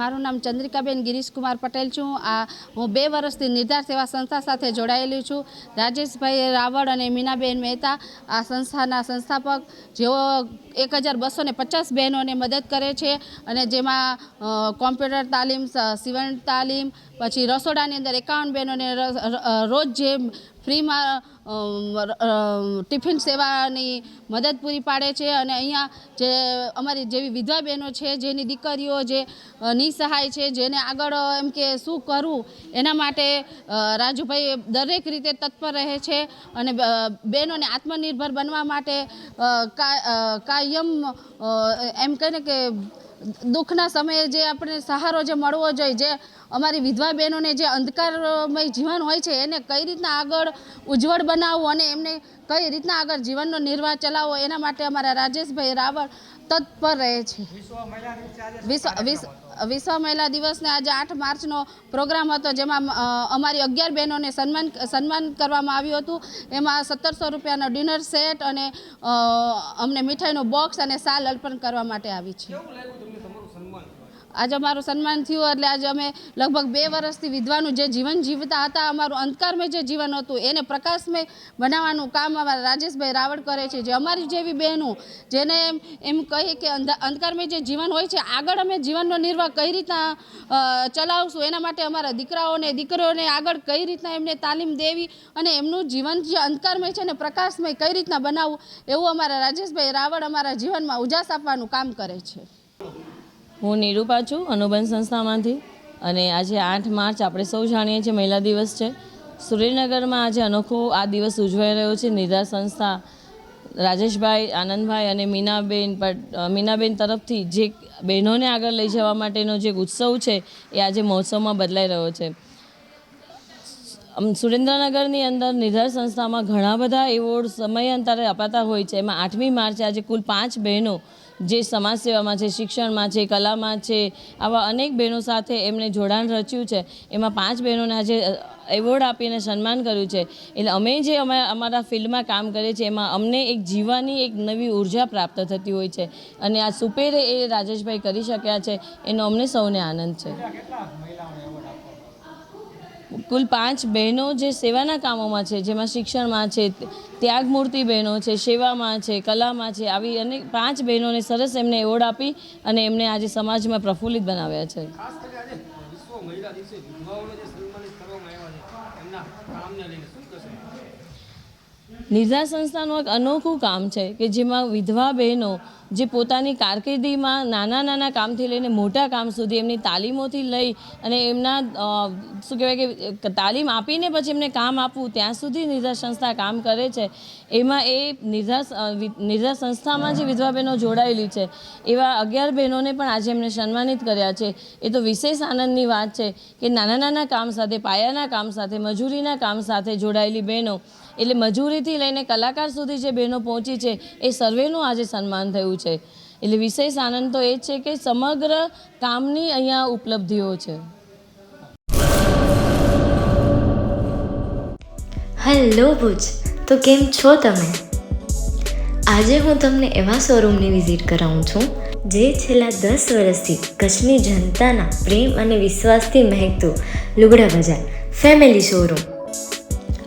મારું નામ ચંદ્રિકાબેન ગિરીશકુમાર પટેલ છું. આ હું બે વર્ષથી નિર્ધાર સેવા સંસ્થા સાથે જોડાયેલી છું. રાજેશભાઈ રાવળ અને મીનાબેન મહેતા આ સંસ્થાના સંસ્થાપક, જેઓ એક હજાર બસો ને પચાસ બહેનોને મદદ કરે છે અને જેમાં કોમ્પ્યુટર તાલીમ સિવણ તાલીમ, પછી રસોડાની અંદર એકાવન બહેનોને રોજ જે ફ્રીમાં ટિફિન સેવાની મદદ પૂરી પાડે છે અને અહીંયા જે અમારી જેવી વિધવા બહેનો છે, જેની દીકરીઓ જે નિસહાય છે, જેને આગળ એમ કે શું કરવું એના માટે રાજુભાઈ દરેક રીતે તત્પર રહે છે અને બહેનોને આત્મનિર્ભર બનવા માટે કાયમ એમ કહે કે દુઃખના સમયે જે આપણે સહારો જે મળવો જોઈએ, જે અમારી વિધવા બહેનોને જે અંધકારમય જીવન હોય છે, એને કઈ રીતના આગળ ઉજ્જવળ બનાવવું અને એમને કઈ રીતના આગળ જીવનનો નિર્વાહ ચલાવવો, એના માટે અમારા રાજેશભાઈ રાવળ તત્પર રહે છે. વિશ્વ મહિલા દિવસને આજે આઠ માર્ચનો પ્રોગ્રામ હતો, જેમાં અમારી અગિયાર બહેનોને સન્માન સન્માન કરવામાં આવ્યું હતું. એમાં સત્તરસો રૂપિયાનો ડિનર સેટ અને અમને મીઠાઈનો બોક્સ અને સાલ અર્પણ કરવા માટે આવી છે. આજે અમારું સન્માન થયું, એટલે આજે અમે લગભગ બે વર્ષથી વિધવાનું જે જીવન જીવતા હતા, અમારું અંધકારમય જે જીવન હતું, એને પ્રકાશમય બનાવવાનું કામ અમારા રાજેશભાઈ રાવળ કરે છે. જે અમારી જેવી બહેનો, જેને એમ કહીએ કે અંધા, અંધકારમય જે જીવન હોય છે, આગળ અમે જીવનનો નિર્વાહ કઈ રીતના ચલાવશું, એના માટે અમારા દીકરાઓને, દીકરીઓને આગળ કઈ રીતના એમને તાલીમ દેવી અને એમનું જીવન જે અંધકારમય છે ને પ્રકાશમય કઈ રીતના બનાવવું, એવું અમારા રાજેશભાઈ રાવળ અમારા જીવનમાં ઉજાસ આપવાનું કામ કરે છે. હું નિરૂપા છું અનુબંધ સંસ્થામાંથી. અને આજે આઠ માર્ચ આપણે સૌ જાણીએ છીએ મહિલા દિવસ છે. સુરેન્દ્રનગરમાં આજે અનોખો આ દિવસ ઉજવાઈ રહ્યો છે. નિધા સંસ્થા રાજેશભાઈ, આનંદભાઈ અને મીનાબેન મીનાબેન તરફથી જે બહેનોને આગળ લઈ જવા માટેનો જે ઉત્સવ છે, એ આજે મહોત્સવમાં બદલાઈ રહ્યો છે. સુરેન્દ્રનગરની અંદર નિધાર સંસ્થામાં ઘણા બધા એવોર્ડ સમયાંતરે અપાતા હોય છે. એમાં આઠમી માર્ચે આજે કુલ પાંચ બહેનો જે સમાજ સેવામાં છે, શિક્ષણમાં છે, કલામાં છે, આવા અનેક બહેનો સાથે એમણે જોડાણ રચ્યું છે. એમાં પાંચ બહેનોને આજે એવોર્ડ આપીને સન્માન કર્યું છે. એટલે અમે જે અમે અમારા ફિલ્ડમાં કામ કરીએ છીએ, એમાં અમને એક જીવવાની એક નવી ઊર્જા પ્રાપ્ત થતી હોય છે. અને આ સુપેરે એ રાજેશભાઈ કરી શક્યા છે, એનો અમને સૌને આનંદ છે. કુલ પાંચ બહેનો જે સેવાના કામોમાં છે, જેમાં શિક્ષણમાં છે, ત્યાગમૂર્તિ બહેનો છે, સેવામાં છે, કલામાં છે, આવી અનેક પાંચ બહેનોને સરસ એમને એવોર્ડ આપી અને એમને આજે સમાજમાં પ્રફુલ્લિત બનાવ્યા છે. મહિલા દિવસે વિધવાઓને સન્માનિત કરવામાં આવ્યા છે, એમના કામને લઈને નિર્ધાર સંસ્થાનું એક અનોખું કામ છે કે જેમાં વિધવા બહેનો જે પોતાની કારકિર્દીમાં નાના નાના કામથી લઈને મોટા કામ સુધી એમની તાલીમોથી લઈ અને એમના શું કહેવાય કે તાલીમ આપીને પછી એમને કામ આપવું ત્યાં સુધી નિર્ધાર સંસ્થા કામ કરે છે. એમાં એ નિર્ધાર નિર્ધાર સંસ્થામાં જે વિધવા બહેનો જોડાયેલી છે, એવા અગિયાર બહેનોને પણ આજે એમને સન્માનિત કર્યા છે. એ તો વિશેષ આનંદની વાત છે કે નાના નાના કામ સાથે, પાયાના કામ સાથે, મજૂરીના કામ સાથે જોડાયેલી બહેનો. એટલે મજૂરીથી લઈને કલાકાર સુધી જે બહેનો પહોંચી છે, એ સર્વેનું આજે સન્માન થયું છે. એટલે વિશેષ આનંદ તો એ છે કે સમગ્ર કામની અહીંયા ઉપલબ્ધિઓ છે. હેલો ભુજ, તો કેમ છો તમે? આજે હું તમને એવા શોરૂમની વિઝિટ કરાવું છું, જે છેલ્લા દસ વર્ષથી કચ્છની જનતાના પ્રેમ અને વિશ્વાસથી મહેકતું લુગડા બજાર, ફેમિલી શોરૂમ.